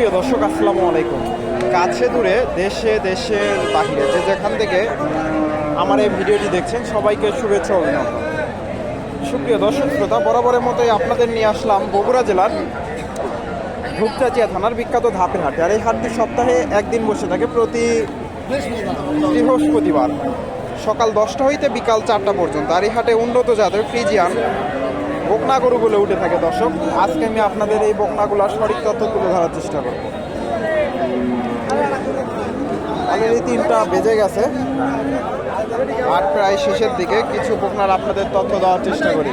সুপ্রিয় দর্শক, আসসালামু আলাইকুম। কাছে দূরে, দেশে, দেশের বাহিরে যে যেখান থেকে আমার এই ভিডিওটি দেখছেন, সবাইকে শুভেচ্ছা অভিনন্দন। সুপ্রিয় দর্শক, শ্রোতা, বরাবরের মতোই আপনাদের নিয়ে আসলাম বগুড়া জেলার ধূপচাচিয়া থানার বিখ্যাত ধাপের হাটে। আর এই হাটটি সপ্তাহে একদিন বসে থাকে প্রতি বৃহস্পতিবার। সকাল দশটা হইতে বিকাল চারটা পর্যন্ত। আর এই হাটে উন্নত জাতের ফ্রিজিয়ান বকনা গরুগুলো উঠে থাকে দর্শক। আজকে আমি আপনাদের এই বকনাগুলোর সঠিক তথ্য তুলে ধরার চেষ্টা করব। অলরেডি তিনটা বেজে গেছে। আর প্রায় শেষের দিকে কিছু বকনার আপনাদের তথ্য দেওয়ার চেষ্টা করি।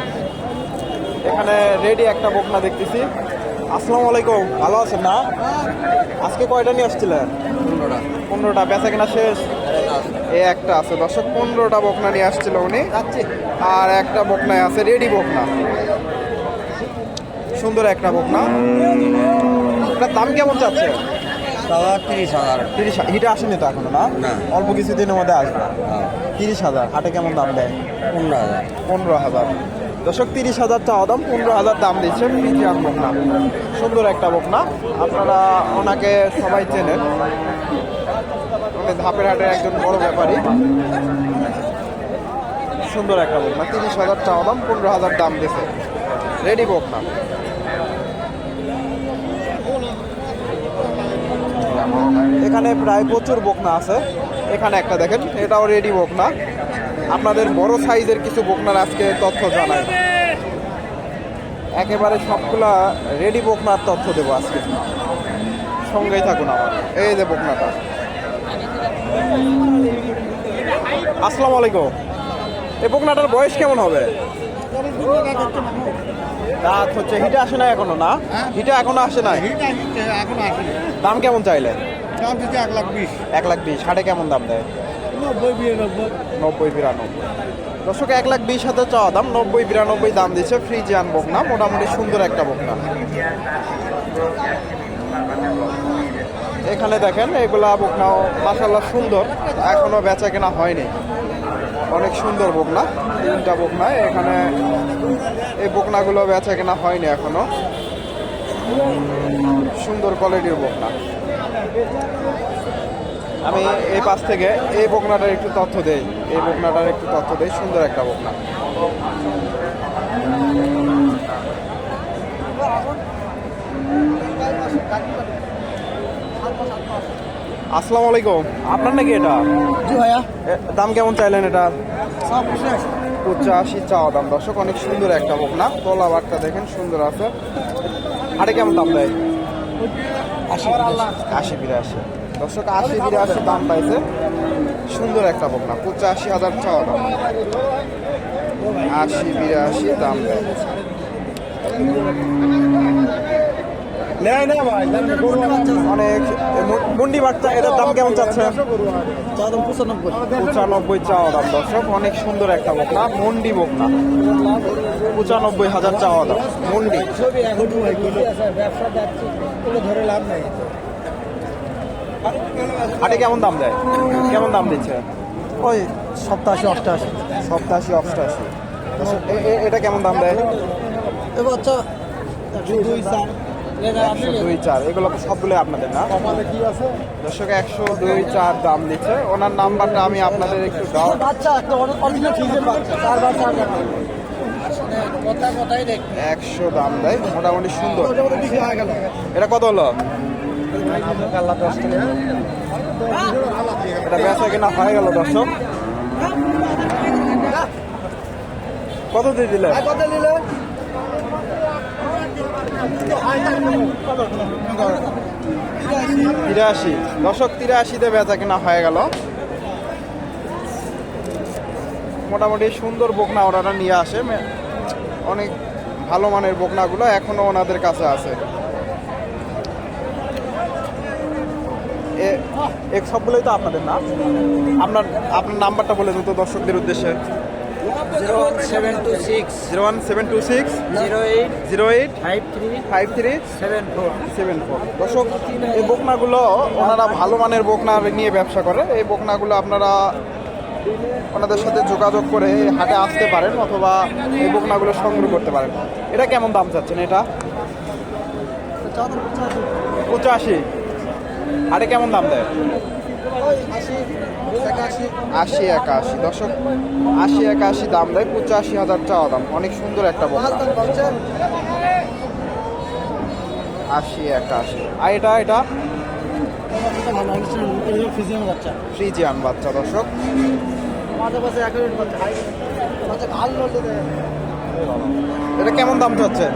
এখানে রেডি একটা বকনা দেখতেছি। আসসালামু আলাইকুম। ভালো আছেন না? আজকে কয়টা নিয়ে আসছিলেন? পনেরোটা। পনেরোটা। বেচা কিনা শেষ? এই একটা আছে। দর্শক পনেরোটা বকনা নিয়ে আসছিল উনি। আর একটা বকনায় আছে রেডি বকনা। সুন্দর একটা বকনা। এটার দাম কেমন চাচ্ছে তিরিশ হাজার। তিরিশ আসেনি তো এখনও না। অল্প কিছুদিনের মধ্যে আসবে। তিরিশ হাজার। হাটে কেমন দাম দেয়? পনেরো হাজার। পনেরো হাজার। দর্শক তিরিশ হাজার চাওয়া দাম পনেরো হাজার দাম দিচ্ছে ফ্রিজিয়ান বকনা। সুন্দর একটা বকনা। আপনারা ওনাকে সবাই চেনেন। উনি ধাপের হাটের একজন বড় ব্যাপারী। সুন্দর একটা বকনা, তিরিশ হাজার চাওয়া দাম, পনেরো হাজার দাম দিছে রেডি বকনা। এখানে প্রায় প্রচুর বকনা আছে। এখানে একটা দেখেন, এটাও রেডি বকনা। আপনাদের বড় সাইজের কিছু বকনার আজকে তথ্য জানাই। একেবারে সবগুলা রেডি বকনার তথ্য দেবো আজকে। সঙ্গেই থাকুন আমার। এই যে বকনাটা। আসসালামু আলাইকুম। এই বকনাটার বয়স কেমন হবে? দাঁত হচ্ছে হিটে আসে না এখনও না? হিটে এখনও আসে আসেনি দাম কেমন দাম দিতে এক লাখ বিশ। এক লাখ বিশ। হাটে কেমন দাম দেয়? নব্বই বিরানব্বই। নব্বই বিরানব্বই। দর্শক এক লাখ বিশ হাজার চাওয়া দাম নব্বই বিরানব্বই দাম দিচ্ছে ফ্রিজিয়ান বকনা। মোটামুটি সুন্দর একটা বকনা। এখানে দেখেন, এগুলা বকনাও মাসাল্লাহ সুন্দর। এখনও বেচা কেনা হয়নি। অনেক সুন্দর বকনা, তিনটা বকনা। এখানে এই বকনাগুলো বেচা কেনা হয়নি এখনও। সুন্দর কোয়ালিটির বকনা। আমি এই পাশ থেকে এই বকনাটার একটু তথ্য দেই। এই বকনাটার একটু তথ্য দেই, সুন্দর একটা বকনা। আসসালামু আলাইকুম। আপনার নাকি এটা? জি ভাইয়া। দাম কেমন চাইলেন এটা? পঁচাশি চাওয়া দাম। দর্শক অনেক সুন্দর একটা বকনা তলা বাটটা দেখেন সুন্দর আছে। আরে কেমন দাম দেয়? আশি আশি বিরাশি। দর্শক আশি বিরাশি দাম পাইছে। সুন্দর একটা বকনা পঁচাশি হাজার চাওয়া দাম। আশি বিরাশি দাম দেয়। না অনেক মুন্ডি বাচ্চা এটার দাম কেমন চাচ্ছে? পঁচানব্বই। পঁচানব্বই চাওয়া দাম দর্শক অনেক সুন্দর একটা বকনা মুন্ডি বকনা। পঁচানব্বই হাজার চাওয়া দাম মুন্ডি। ধরে লাভ নাই। হাটে কেমন দাম দেয়? কেমন দাম দিচ্ছে? ওই সপ্তাশি অষ্টাশি। সপ্তাশি অষ্টাশি। এটা কেমন দাম দেয়? বাচ্চা দুই চার। একশো দুই চার, এগুলো সবগুলো আপনাদের না? কি আছে দর্শক, একশো দুই চার দাম দিচ্ছে ওনার নাম্বারটা আমি আপনাদের একটু দাও। একশো দাম দেয়, মোটামুটি সুন্দর। এটা কত হলো? এটা বেচা কিনা হয়ে গেল, দর্শক। কত দিয়ে দিলে কত নিলে তিরাশি। দশক তিরাশিতে বেচা হয়ে গেল। মোটামুটি সুন্দর বকনা ওনারা নিয়ে আসে। অনেক ভালো মানের বকনাগুলো এখনও ওনাদের কাছে আছে। এ- এ সবগুলোই তো আপনাদের না? আপনার আপনার নাম্বারটা বলে দিন তো দর্শকদের উদ্দেশ্যে। Zero seven two six zero one seven two six zero eight zero eight five three five three seven four. Seven four. দর্শক এই বকনাগুলো ওনারা ভালো মানের বকনা নিয়ে ব্যবসা করে। এই বকনাগুলো আপনারা ওনাদের সাথে যোগাযোগ করে হাটে আসতে পারেন অথবা এই বকনাগুলো সংগ্রহ করতে পারেন। এটা কেমন দাম চাচ্ছেন এটা? পঁচাশি। আরে কেমন দাম দেয়? আশি একাশি। দশক আশি একাশি দাম দেয় পঁচাশি হাজার চাওয়া দাম। অনেক সুন্দর একটা বলছেন আশি একাশি। আর এটা এটা? ফ্রিজিয়ান বাচ্চা দর্শক। এটা কেমন দাম চাচ্ছে?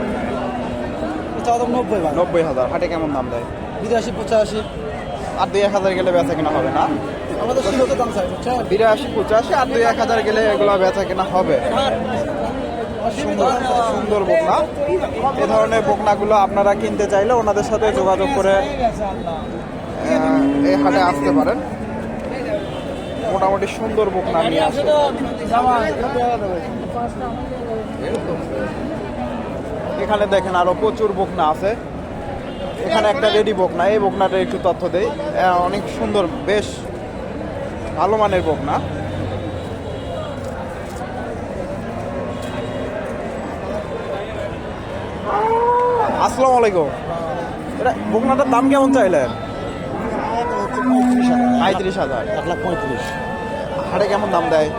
নব্বই হাজার। হাটে কেমন দাম দেয়? বিরাশি পঁচাশি। আর দুই এক হাজার গেলে বেচা কেনা হবে না। আমাদের সীমিত দাম চাই বিরাশি পঁচাশি আর দুই এক হাজার গেলে এগুলো বেচা কেনা হবে। সুন্দর সুন্দর বকনা। এ ধরনের বকনাগুলো আপনারা কিনতে চাইলে ওনাদের সাথে যোগাযোগ করে এই হাটে আসতে পারেন। মোটামুটি সুন্দর বকনা নিয়ে আসে এখানে দেখেন আরও প্রচুর বকনা আছে। এখানে একটা রেডি বকনা এই বকনাটা একটু তথ্য দেই। অনেক সুন্দর বেশ ভালো মানের বকনা। আসসালামু আলাইকুম। এটা বকনাটার দাম কেমন চাইলেন? পঁয়ত্রিশ হাজার। এক লাখ পঁয়ত্রিশ। হাটে কেমন দাম দেয়?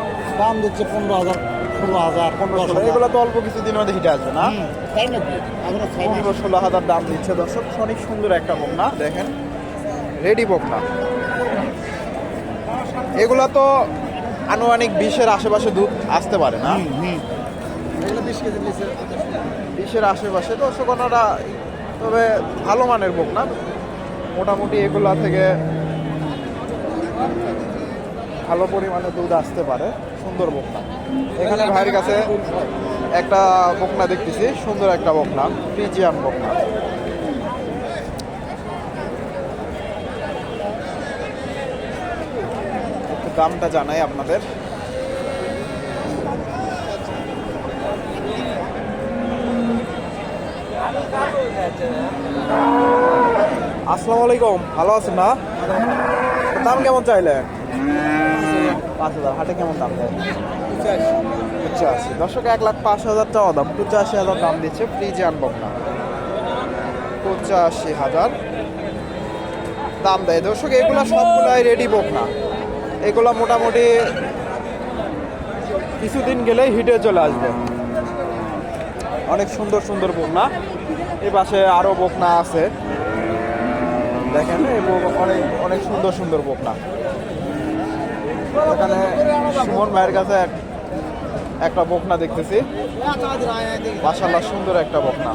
দাম দিচ্ছে পনেরো হাজার। ষোলো হাজার পনেরো এগুলো তো অল্প কিছুদিনের মধ্যে হিটে আসবে না? তাই নাকি? আমরা ছয় পনেরো ষোলো হাজার দাম দিচ্ছে দর্শক। অনেক সুন্দর একটা বকনা দেখেন। রেডি বকনা এগুলা তো আনুমানিক বিশের আশেপাশে দুধ আসতে পারে না? কেজি নিচে বিশের আশেপাশে। দর্শক ওনারা তবে ভালো মানের বোক না? মোটামুটি এগুলা থেকে ভালো পরিমাণে দুধ আসতে পারে। সুন্দর বকনা এখানে ভাইয়ের কাছে একটা বকনা দেখতেছি, সুন্দর একটা বকনা ফ্রিজিয়ান বকনা। দামটা জানাই আপনাদের। আসসালামু আলাইকুম, ভালো আছেন না? দাম কেমন চাইলে পাঁচ হাজার। হাটে কেমন দাম দেয়? পঁচাশি। দর্শক, এক লাখ পাঁচ হাজার চাওয়া দাম। পঁচাশি হাজার দাম দিচ্ছে ফ্রিজে আনবক না পঁচাশি হাজার দাম দেয়। দর্শক, এগুলা সবগুলাই রেডি বোক না এগুলা মোটামুটি কিছুদিন গেলেই হিটে চলে আসবে। অনেক সুন্দর সুন্দর বকনা। এই পাশে আরও বকনা আছে। দেখেন অনেক অনেক সুন্দর সুন্দর বকনা। এখানে সুমন ভাইয়ের কাছে এক- একটা বকনা দেখতেছি। মাশাল্লাহ সুন্দর একটা বকনা।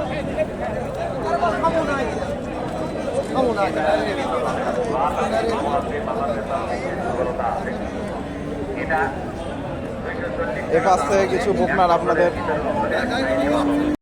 এ কাছ থেকে কিছু বকনার আপনাদের